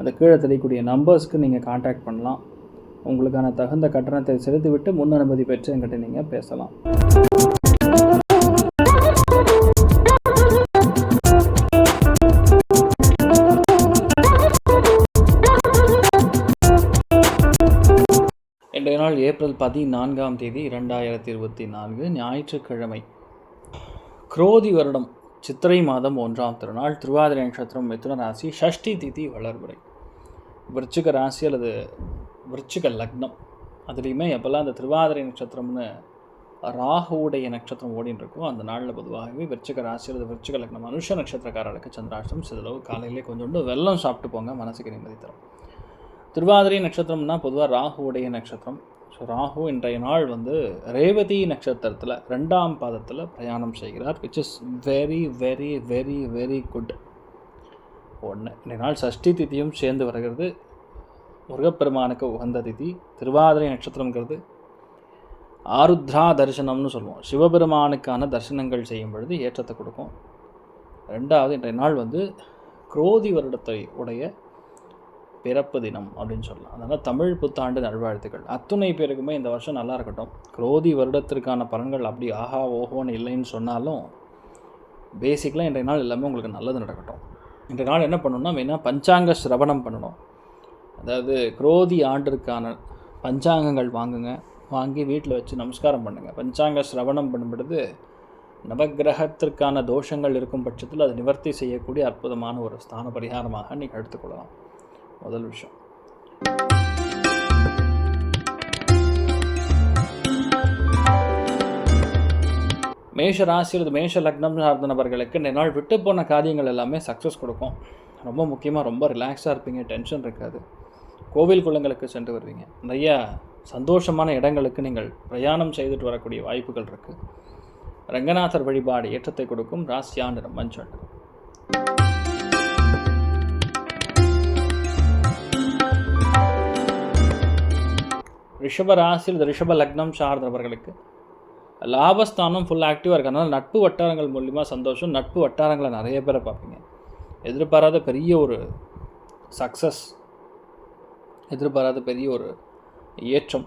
அந்த கீழே தெரியக்கூடிய நம்பர்ஸ்க்கு நீங்கள் காண்டாக்ட் பண்ணலாம். உங்களுக்கான தகுந்த கட்டணத்தை செலுத்திவிட்டு முன் அனுமதி பெற்று என்கிட்ட நீங்கள் பேசலாம். இன்றைய நாள் ஏப்ரல் பதினான்காம் தேதி இரண்டாயிரத்தி இருபத்தி நான்கு ஞாயிற்றுக்கிழமை. குரோதி வருடம். சித்திரை மாதம் ஒன்றாம் திருநாள் திருவாதிரை நட்சத்திரம் மிதுன ராசி ஷஷ்டி திதி வளர்முறை விருச்சிக ராசி அல்லது விருச்சிக லக்னம். அதுலேயுமே எப்போல்லாம் அந்த திருவாதிரை நட்சத்திரம்னு ராகுவுடைய நட்சத்திரம் ஓடின்னு இருக்கும் அந்த நாளில் பொதுவாகவே விருச்சிக ராசி அல்லது விருச்சிக லக்னம் மனுஷ நட்சத்திரக்காரர்களுக்கு சந்திராஷ்டம் சிறிதளவு காலையிலே கொஞ்சோண்டு வெள்ளம் சாப்பிட்டு போங்க மனசுக்கு நிம்மதி தரும். திருவாதிரை நட்சத்திரம்னா பொதுவாக ராகுவுடைய நட்சத்திரம் ஸோ ராகு இன்றைய நாள் வந்து ரேவதி நட்சத்திரத்தில் ரெண்டாம் பாதத்தில் பிரயாணம் செய்கிறார் which is very very very very good ஒன்று இன்றைய நாள் சஷ்டி திதியும் சேர்ந்து வருகிறது. முருகப்பெருமானுக்கு உகந்த திதி திருவாதிரை நட்சத்திரங்கிறது ஆருத்ரா தரிசனம்னு சொல்லுவோம். சிவபெருமானுக்கான தரிசனங்கள் செய்யும் பொழுது ஏற்றத்தை கொடுக்கும். ரெண்டாவது இன்றைய நாள் வந்து குரோதி வருடத்தை உடைய பிறப்பு தினம் அப்படின்னு சொல்லலாம். அதனால் தமிழ் புத்தாண்டு நல்வாழ்த்துக்கள். அத்துணை பேருக்குமே இந்த வருஷம் நல்லா இருக்கட்டும். குரோதி வருடத்திற்கான பலன்கள் அப்படி ஆஹா ஓஹோன்னு இல்லைன்னு சொன்னாலும் பேசிக்கலாக இன்றைய நாள் எல்லாமே உங்களுக்கு நல்லது நடக்கட்டும். இன்றைய நாள் என்ன பண்ணணும்னா மெயினாக பஞ்சாங்க சிரவணம் பண்ணணும். அதாவது குரோதி ஆண்டிற்கான பஞ்சாங்கங்கள் வாங்குங்க. வாங்கி வீட்டில் வச்சு நமஸ்காரம் பண்ணுங்கள் பஞ்சாங்க சிரவணம் பண்ணும்பொழுது நவகிரகத்திற்கான தோஷங்கள் இருக்கும் பட்சத்தில் அதை நிவர்த்தி செய்யக்கூடிய அற்புதமான ஒரு ஸ்தான பரிகாரமாக நீங்கள் எடுத்துக்கொள்ளலாம். முதல் விஷயம். மேஷ ராசி அல்லது மேஷ லக்னம் சார்ந்த நபர்களுக்கு இந்த நாள் விட்டு போன காரியங்கள் எல்லாமே சக்ஸஸ் கொடுக்கும். ரொம்ப முக்கியமாக ரொம்ப ரிலாக்ஸாக இருப்பீங்க டென்ஷன் இருக்காது. கோவில் குளங்களுக்கு சென்று வருவீங்க. நிறைய சந்தோஷமான இடங்களுக்கு நீங்கள் பிரயாணம் செய்துட்டு வரக்கூடிய வாய்ப்புகள் இருக்குது ரங்கநாதர் வழிபாடு ஏற்றத்தை கொடுக்கும். ராசியாண்டு மஞ்சள் ரிஷப ராசியில் இந்த ரிஷப லக்னம் சார்ந்தவர்களுக்கு லாபஸ்தானம் ஃபுல் ஆக்டிவாக இருக்கிறதுனால நட்பு வட்டாரங்கள் மூலிமா சந்தோஷம் நட்பு வட்டாரங்களை நிறைய பேரை பார்ப்பீங்க. எதிர்பாராத பெரிய ஒரு சக்ஸஸ் எதிர்பாராத பெரிய ஒரு ஏற்றம்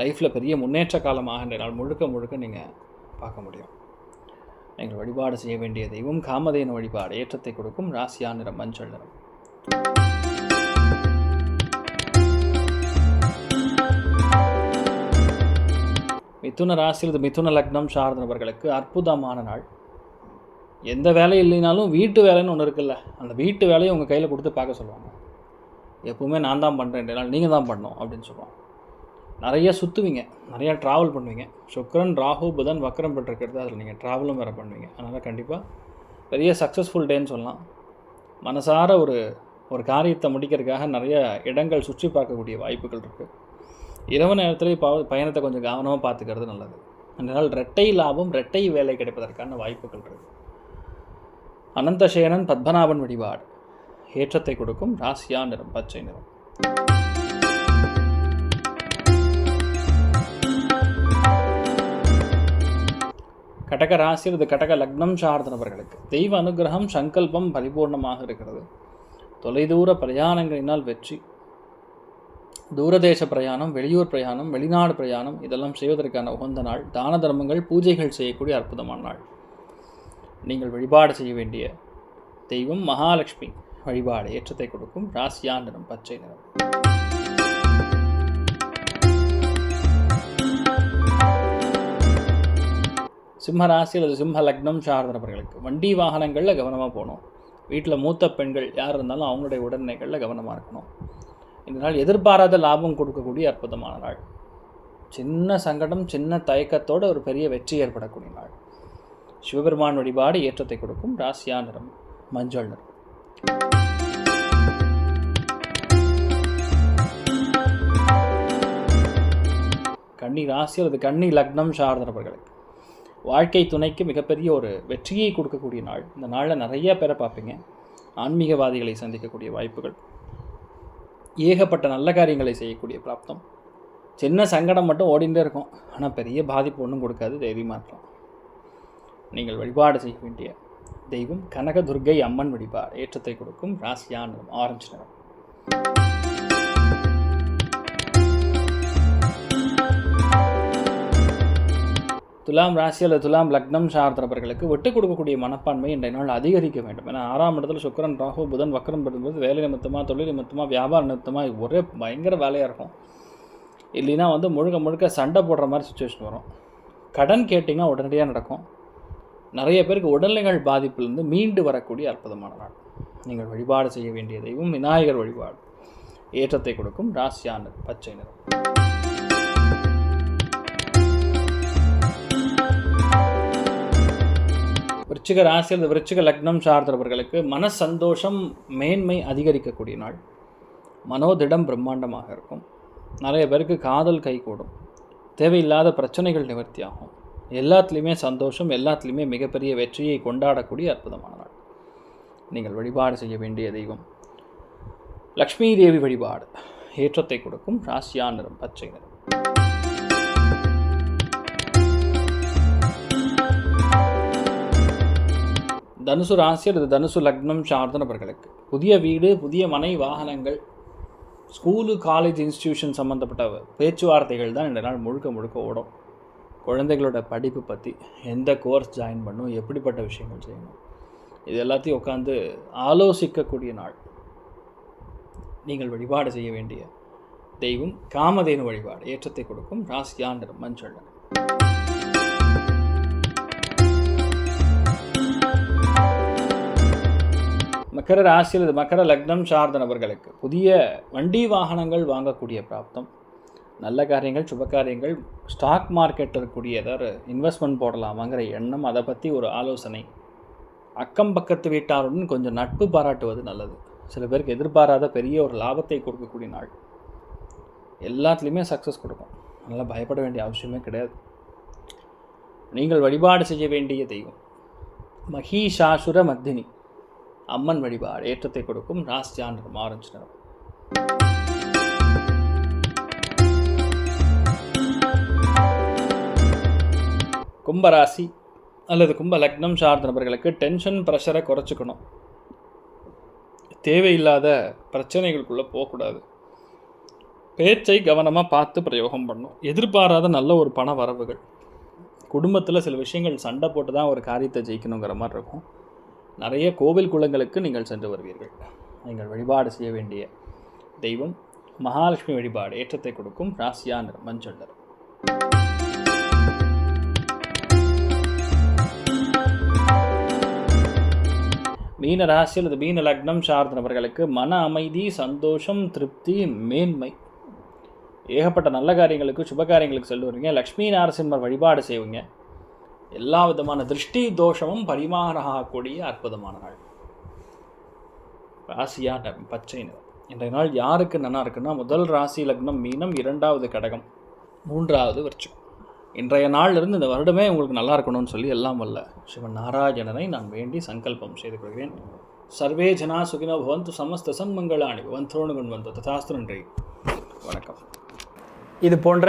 லைஃப்பில் பெரிய முன்னேற்ற காலமாக இன்றைய நாள் முழுக்க முழுக்க நீங்கள் பார்க்க முடியும். நீங்கள் வழிபாடு செய்ய வேண்டிய தெய்வம் காமதேன வழிபாடு ஏற்றத்தை கொடுக்கும். ராசியா நிறம் மஞ்சள் நிறம். மிதுன ராசியில் இது மிதுன லக்னம் சார்ந்தவர்களுக்கு அற்புதமான நாள். எந்த வேலை இல்லைனாலும் வீட்டு வேலைன்னு ஒன்று இருக்குல்ல அந்த வீட்டு வேலையை உங்கள் கையில் கொடுத்து பார்க்க சொல்லுவாங்க. எப்பவுமே நான் தான் பண்ணுறேன் நாள் நீங்கள் தான் பண்ணணும் அப்படின்னு சொல்லுவாங்க. நிறைய சுற்றுவீங்க நிறையா ட்ராவல் பண்ணுவீங்க. சுக்கரன் ராகு புதன் வக்கரம் பெற்றிருக்கிறது அதில் நீங்கள் ட்ராவலும் வேறு பண்ணுவீங்க. அதனால் கண்டிப்பாக பெரிய சக்ஸஸ்ஃபுல் டேன்னு சொல்லலாம். மனசார ஒரு ஒரு காரியத்தை முடிக்கிறதுக்காக நிறைய இடங்கள் சுற்றி பார்க்கக்கூடிய வாய்ப்புகள் இருக்குது இரவு நேரத்தில் பயணத்தை கொஞ்சம் கவனமாக பார்த்துக்கிறது நல்லது. அதனால் ரெட்டை லாபம் ரெட்டை வேலை கிடைப்பதற்கான வாய்ப்புகள் இருக்குது அனந்தசேனன் பத்மநாபன் வழிபாடு. ஏற்றத்தை கொடுக்கும் ராசியா நிறம் பச்சை நிறம். கடக ராசி இது கடக லக்னம் சார்ந்தவர்களுக்கு தெய்வ அனுகிரகம் சங்கல்பம் பரிபூர்ணமாக இருக்கிறது. தொலைதூர பிரயாணங்களினால் வெற்றி தூரதேச பிரயாணம் வெளியூர் பிரயாணம் வெளிநாடு பிரயாணம் இதெல்லாம் செய்வதற்கான உகந்த நாள். தான தர்மங்கள் பூஜைகள் செய்யக்கூடிய அற்புதமான நாள். நீங்கள் வழிபாடு செய்ய வேண்டிய தெய்வம் மகாலட்சுமி. வழிபாடு ஏற்றத்தை கொடுக்கும். ராசியா நிறம் பச்சை நிறம். சிம்ம ராசி அல்லது சிம்ம லக்னம் சார்ந்தவர்களுக்கு வண்டி வாகனங்களில் கவனமாக போகணும். வீட்டில் மூத்த பெண்கள் யார் இருந்தாலும் அவங்களுடைய உடல்நிலைகளில் கவனமாக இருக்கணும். இந்த நாள் எதிர்பாராத லாபம் கொடுக்கக்கூடிய அற்புதமான நாள். சின்ன சங்கடம் சின்ன தயக்கத்தோடு ஒரு பெரிய வெற்றி ஏற்படக்கூடிய நாள். சிவபெருமான் வழிபாடு ஏற்றத்தை கொடுக்கும் ராசியா நிறம் மஞ்சள் நிறம். கன்னி ராசி அல்லது கன்னி லக்னம் சார்ந்தவர்களுக்கு வாழ்க்கை துணைக்கு மிகப்பெரிய ஒரு வெற்றியை கொடுக்கக்கூடிய நாள். இந்த நாளில் நிறைய பேரை பார்ப்பீங்க. ஆன்மீகவாதிகளை சந்திக்கக்கூடிய வாய்ப்புகள். ஏகப்பட்ட நல்ல காரியங்களை செய்யக்கூடிய பிராப்தம். சின்ன சங்கடம் மட்டும் ஓடிண்டே இருக்கும். ஆனால் பெரிய பாதிப்பு ஒன்றும் கொடுக்காது. தைரியமாக மாற்றம் நீங்கள் வழிபாடு செய்ய வேண்டிய தெய்வம் கனக துர்கை அம்மன் வழிபாடு. ஏற்றத்தை கொடுக்கும் ராசியா நிறம் ஆரஞ்சு நிறம். துலாம் ராசி அல்லது துலாம் லக்னம் சார்ந்தவர்களுக்கு விட்டு கொடுக்கக்கூடிய மனப்பான்மை இன்றைய நாள் அதிகரிக்க வேண்டும். ஏன்னா ஆறாம் இடத்துல சுக்கரன் ராகு புதன் வக்கரம் பெறும்போது வேலை நிமித்தமாக தொழில் நிமித்தமாக வியாபார நிமித்தமாக ஒரே பயங்கர வேலையாக இருக்கும். இல்லைன்னா வந்து முழுக்க முழுக்க சண்டை போடுற மாதிரி சுச்சுவேஷன் வரும். கடன் கேட்டிங்கன்னா உடனடியாக நடக்கும். நிறைய பேருக்கு உடல்நிலைகள் பாதிப்பிலிருந்து மீண்டு வரக்கூடிய அற்புதமான நாள். நீங்கள் வழிபாடு செய்ய வேண்டிய தெய்வம் விநாயகர் வழிபாடு. ஏற்றத்தை கொடுக்கும் ராசியான பச்சை நிறம். விருச்சிக ராசி அல்லது விருச்சிக லக்னம் சார்ந்தவர்களுக்கு மன சந்தோஷம் மேன்மை அதிகரிக்கக்கூடிய நாள். மனோதிடம் பிரம்மாண்டமாக இருக்கும். நிறைய பேருக்கு காதல் கைகூடும் தேவையில்லாத பிரச்சனைகள் நிவர்த்தியாகும். எல்லாத்துலேயுமே சந்தோஷம் எல்லாத்துலேயுமே மிகப்பெரிய வெற்றியை கொண்டாடக்கூடிய அற்புதமான நாள். நீங்கள் வழிபாடு செய்ய வேண்டிய தெய்வம். லக்ஷ்மி தேவி வழிபாடு. ஏற்றத்தை கொடுக்கும். ராசியா நிறம் பச்சை நிறம். தனுசு ராசி அல்லது தனுசு லக்னம் சார்ந்த நபர்களுக்கு. புதிய வீடு புதிய மனை வாகனங்கள் ஸ்கூலு காலேஜ் இன்ஸ்டியூஷன் சம்மந்தப்பட்ட பேச்சுவார்த்தைகள் தான் இந்த நாள் முழுக்க முழுக்க ஓடும். குழந்தைகளோட படிப்பு பற்றி எந்த கோர்ஸ் ஜாயின் பண்ணும் எப்படிப்பட்ட விஷயங்கள் செய்யணும் இது எல்லாத்தையும் உட்காந்து ஆலோசிக்கக்கூடிய நாள். நீங்கள் வழிபாடு செய்ய வேண்டிய தெய்வம் காமதேனு வழிபாடு ஏற்றத்தை கொடுக்கும் ராசியாண்டர் மஞ்சள் மக்கர ராசி அல்லது மக்கர லக்னம் சார்ந்த நபர்களுக்கு புதிய வண்டி வாகனங்கள் வாங்கக்கூடிய பிராப்தம். நல்ல காரியங்கள் சுப காரியங்கள் ஸ்டாக் மார்க்கெட் இருக்கக்கூடிய ஏதாவது இன்வெஸ்ட்மெண்ட் போடலாமாங்கிற எண்ணம் அதை பற்றி ஒரு ஆலோசனை. அக்கம் பக்கத்து வீட்டாருடன் கொஞ்சம் நட்பு பாராட்டுவது நல்லது. சில பேருக்கு எதிர்பாராத பெரிய ஒரு லாபத்தை கொடுக்கக்கூடிய நாள். எல்லாத்துலேயுமே சக்ஸஸ் கொடுக்கும். நல்லா பயப்பட வேண்டிய அவசியமே கிடையாது. நீங்கள் வழிபாடு செய்ய வேண்டிய தெய்வம். மகிஷாசுர மத்தினி அம்மன் வழிபாடு ஏற்றத்தை கொடுக்கும் ராசியான் நிறம் ஆரஞ்சு நிறம் கும்பராசி அல்லது கும்ப லக்னம் சார்ந்த நபர்களுக்கு டென்ஷன் ப்ரெஷரை குறைச்சிக்கணும். தேவையில்லாத பிரச்சனைகளுக்குள்ளே போகக்கூடாது. பேச்சை கவனமாக பார்த்து பிரயோகம் பண்ணணும். எதிர்பாராத நல்ல ஒரு பண வரவுகள். குடும்பத்தில் சில விஷயங்கள் சண்டை போட்டு தான் ஒரு காரியத்தை ஜெயிக்கணுங்கிற மாதிரி இருக்கும். நிறைய கோவில் குளங்களுக்கு நீங்கள் சென்று வருவீர்கள். நீங்கள் வழிபாடு செய்ய வேண்டிய தெய்வம் மகாலட்சுமி வழிபாடு ஏற்றத்தை கொடுக்கும் ராசியா நிறம் மஞ்சள் நிறம் மீன ராசி அல்லது மீன லக்னம் சார்ந்தவர்களுக்கு மன அமைதி சந்தோஷம் திருப்தி மேன்மை. ஏகப்பட்ட நல்ல காரியங்களுக்கு சுப காரியங்களுக்கு செல்லுவீங்க. லக்ஷ்மி நரசிம்மர் வழிபாடு செய்வீங்க. எல்லா விதமான திருஷ்டி தோஷமும் பரிமாறக்கூடிய அற்புதமான நாள். ராசியா பச்சை நிறம். இன்றைய நாள் யாருக்கு நல்லா இருக்குன்னா முதல் ராசி லக்னம் மீனம் இரண்டாவது கடகம் மூன்றாவது விருச்சம் இன்றைய நாளிலிருந்து இந்த வருடமே உங்களுக்கு நல்லா இருக்கணும்னு சொல்லி எல்லாம் வல்ல. சிவன் நாராயணனை நான் வேண்டி சங்கல்பம் செய்து கொள்கிறேன். சர்வே ஜனா சுகினோ பவந்து சமஸ்த சன்மங்களாணி பவந்தோணுகுண் வந்து ததாஸ்து நன்றி. வணக்கம். இது போன்ற